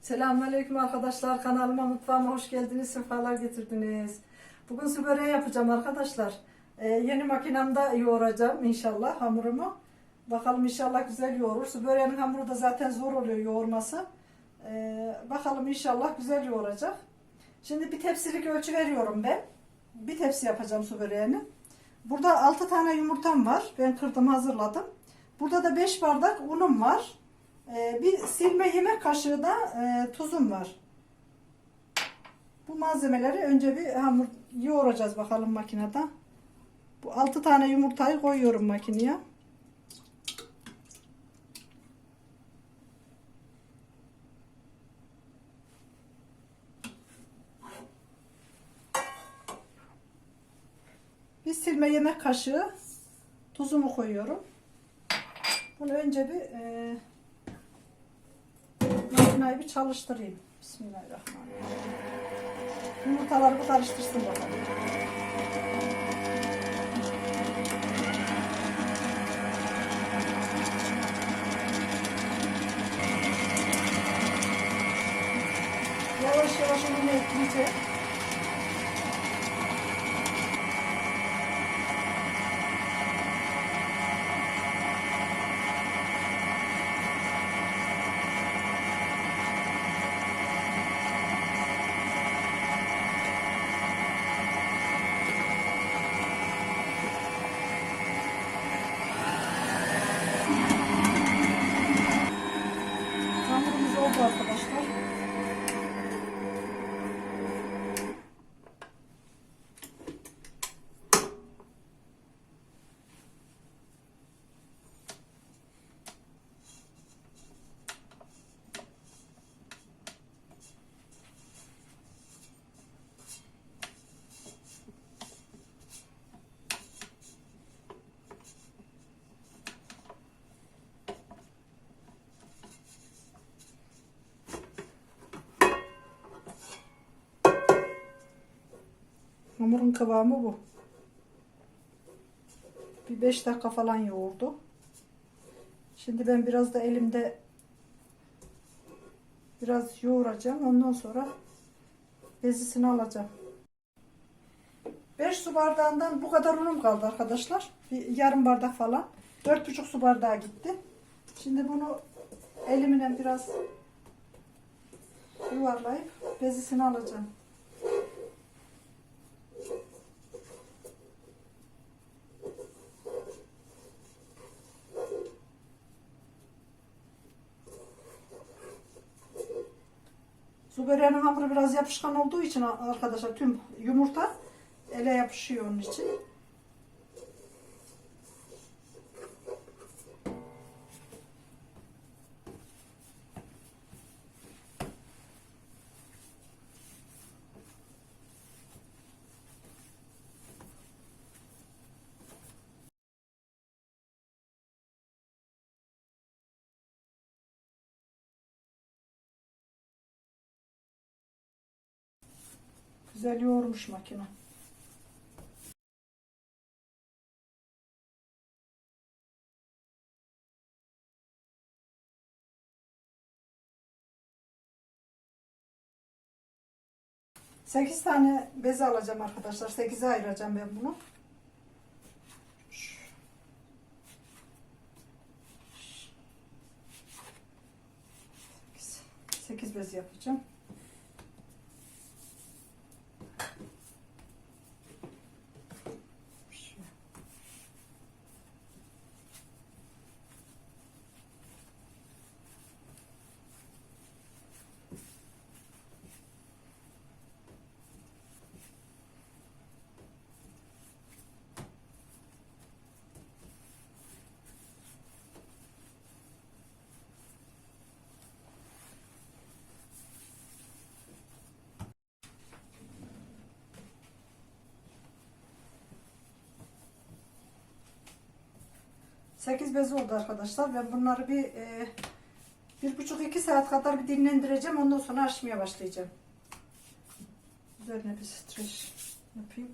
Selamünaleyküm arkadaşlar. Kanalıma, mutfağıma hoş geldiniz. Sefalar getirdiniz. Bugün su böreği yapacağım arkadaşlar. Ee, yeni makinemde yoğuracağım inşallah hamurumu. Bakalım inşallah güzel yoğurur. Su böreğinin hamuru da zaten zor oluyor yoğurması. Ee, bakalım inşallah güzel yoğuracak. Şimdi bir tepsilik ölçü veriyorum ben. Bir tepsi yapacağım su böreğini. Burada 6 tane yumurtam var. Ben kırdım hazırladım. Burada da 5 bardak unum var. Ee, bir silme yemek kaşığı da e, tuzum var. Bu malzemeleri önce bir hamur yoğuracağız bakalım makinede. Bu 6 tane yumurtayı koyuyorum makineye. Bir silme yemek kaşığı tuzumu koyuyorum. Bunu önce bir e, makineyi bir çalıştırayım. Bismillahirrahmanirrahim. Yumurtaları bir karıştırsın bakalım. Yavaş yavaş onu ekleyeceğim. Hamurumuz oldu arkadaşlar. Hamurun kıvamı bu. Bir 5 dakika falan yoğurdu. Şimdi ben biraz da elimde biraz yoğuracağım. Ondan sonra bezisini alacağım. 5 su bardağından bu kadar unum kaldı arkadaşlar. Bir yarım bardak falan. 4,5 su bardağı gitti. Şimdi bunu elimle biraz yuvarlayıp bezisini alacağım. Su böreğinin hamuru biraz yapışkan olduğu için arkadaşlar tüm yumurta ele yapışıyor onun için. Güzel yoğurmuş makine. Sekiz tane beze alacağım arkadaşlar. Sekize ayıracağım ben bunu. Sekiz bez yapacağım. Sekiz bez oldu arkadaşlar. Ben bunları bir e, bir buçuk iki saat kadar bir dinlendireceğim. Ondan sonra açmaya başlayacağım. Üzerine bir streç yapayım.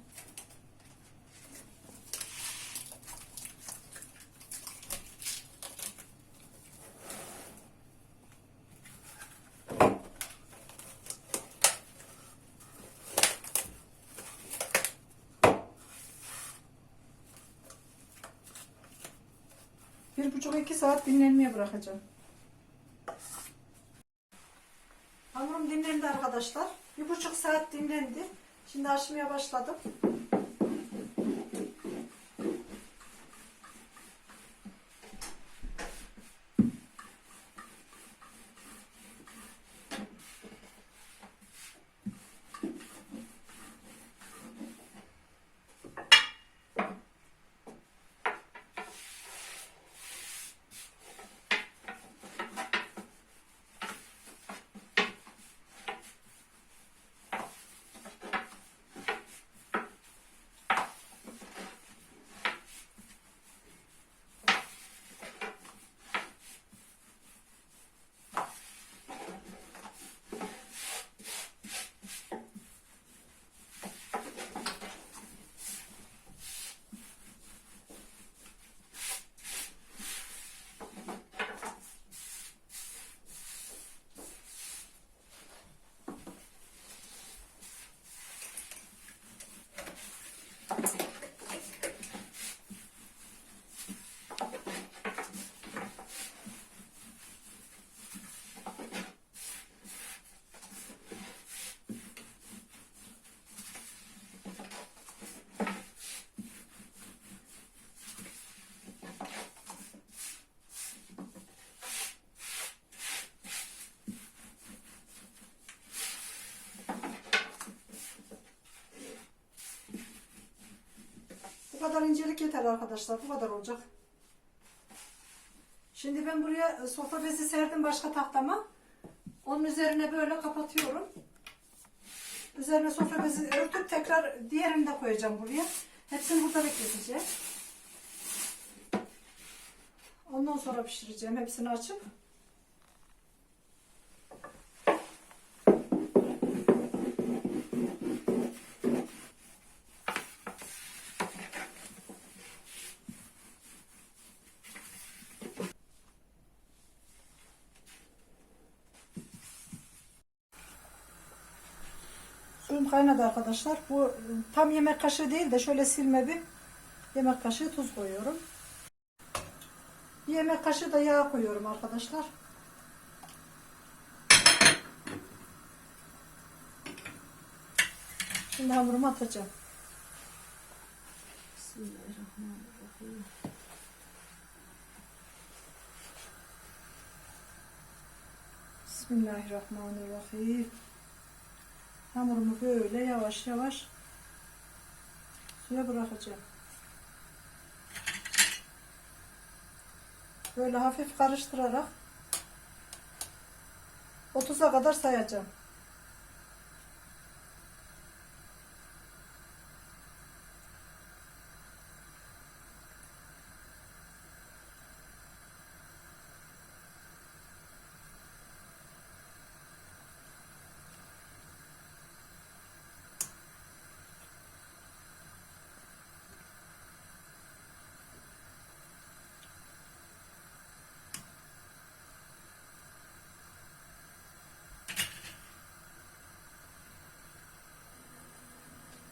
Buçuk iki saat dinlenmeye bırakacağım. Hamurum dinlendi arkadaşlar. Bir buçuk saat dinlendi. Şimdi açmaya başladım. Kadar incelik yeter arkadaşlar. Bu kadar olacak. Şimdi ben buraya e, sofra bezi serdim başka tahtama. Onun üzerine böyle kapatıyorum. Üzerine sofra bezi örtüp tekrar diğerini de koyacağım buraya. Hepsini burada bekleteceğim. Ondan sonra pişireceğim. Hepsini açıp. Kaynadı arkadaşlar. Bu e, tam yemek kaşığı değil de şöyle silme bir yemek kaşığı tuz koyuyorum. Bir yemek kaşığı da yağ koyuyorum arkadaşlar. Şimdi hamurumu atacağım. Bismillahirrahmanirrahim. Bismillahirrahmanirrahim. Hamurumu böyle yavaş yavaş suya bırakacağım. Böyle hafif karıştırarak 30'a kadar sayacağım.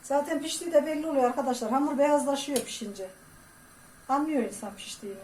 Zaten piştiği de belli oluyor arkadaşlar. Hamur beyazlaşıyor pişince. Anlıyor insan piştiğini.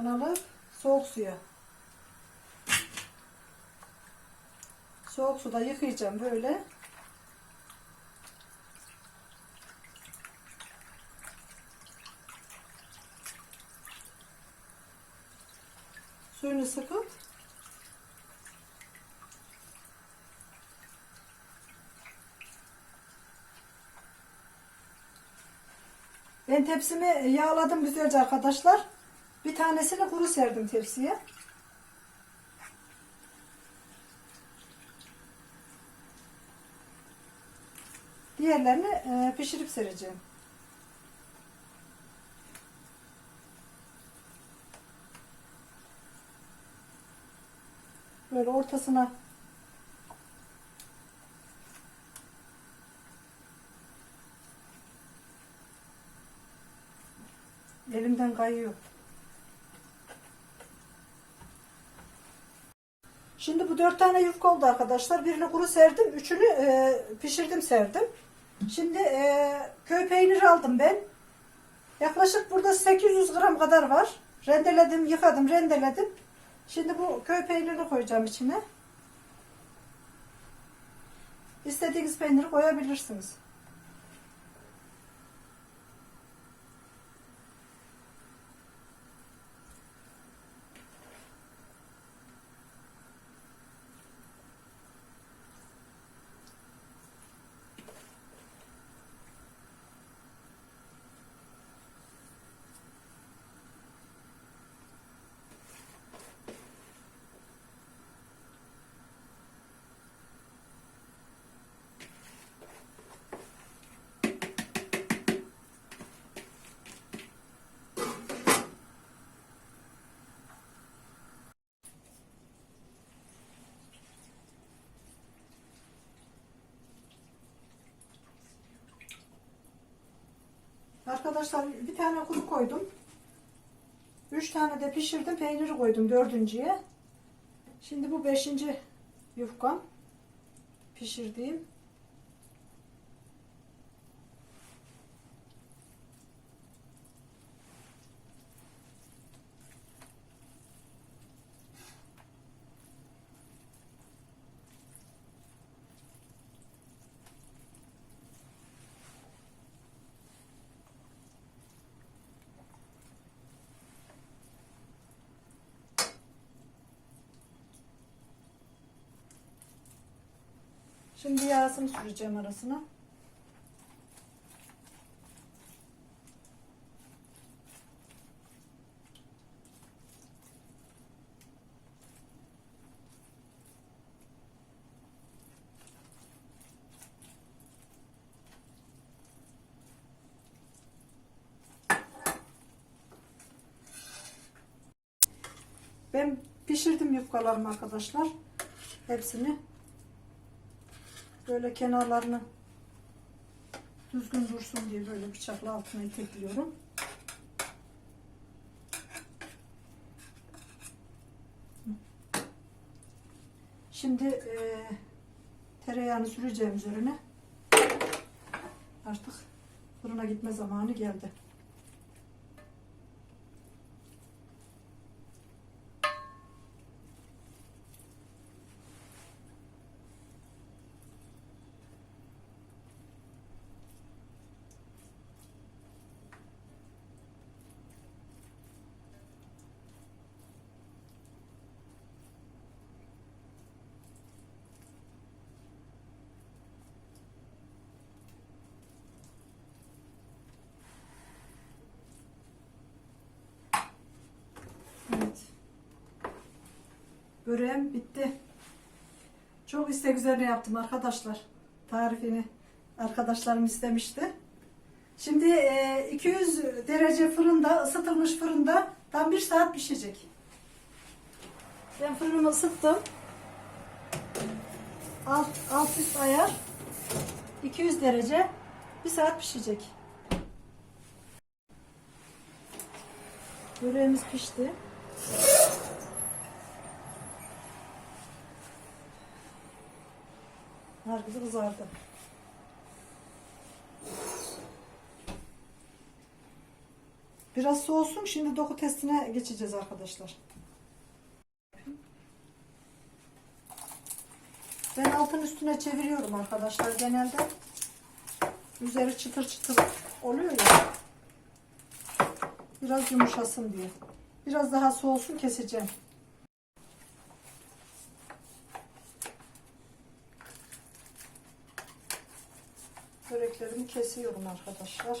Kanalı soğuk suya. Soğuk suda yıkayacağım böyle. Suyunu sıkıp Ben tepsimi yağladım güzelce arkadaşlar. Bir tanesini kuru serdim tepsiye. Diğerlerini e, pişirip sereceğim. Böyle ortasına elimden kayıyor. Şimdi bu dört tane yufka oldu arkadaşlar. Birini kuru serdim. Üçünü e, pişirdim serdim. Şimdi e, köy peyniri aldım ben. Yaklaşık burada 800 gram kadar var. Rendeledim, yıkadım, rendeledim. Şimdi bu köy peynirini koyacağım içine. İstediğiniz peyniri koyabilirsiniz. Arkadaşlar bir tane kuru koydum. Üç tane de pişirdim. Peyniri koydum dördüncüye. Şimdi bu beşinci yufkam. Pişirdiğim. Şimdi yağsını süreceğim arasına. Ben pişirdim yufkalarımı arkadaşlar. Hepsini böyle kenarlarını düzgün dursun diye böyle bıçakla altına itekliyorum. Şimdi e, tereyağını süreceğim üzerine. Artık fırına gitme zamanı geldi. Böreğim bitti. Çok istek üzerine yaptım arkadaşlar. Tarifini arkadaşlarım istemişti. Şimdi e, 200 derece fırında, ısıtılmış fırında tam bir saat pişecek. Ben fırınımı ısıttım. Alt, alt üst ayar. 200 derece bir saat pişecek. Böreğimiz pişti. Herkese kızardı. Biraz soğusun. Şimdi doku testine geçeceğiz arkadaşlar. Ben altın üstüne çeviriyorum arkadaşlar genelde. Üzeri çıtır çıtır oluyor ya. Biraz yumuşasın diye. Biraz daha soğusun keseceğim. iplerimi kesiyorum arkadaşlar.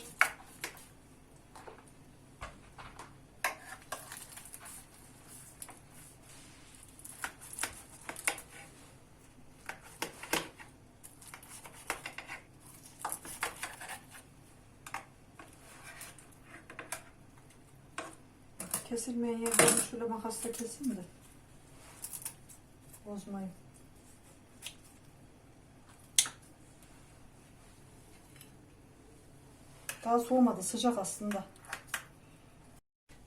Kesilmeyen yerlerini şöyle makasla kesin de bozmayın. Daha soğumadı sıcak aslında.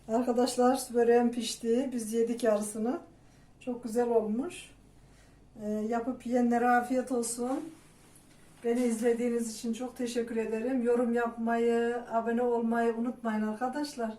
Arkadaşlar böreğim pişti. Biz yedik yarısını. Çok güzel olmuş. Ee, yapıp yiyenlere afiyet olsun. Beni izlediğiniz için çok teşekkür ederim. Yorum yapmayı, abone olmayı unutmayın arkadaşlar.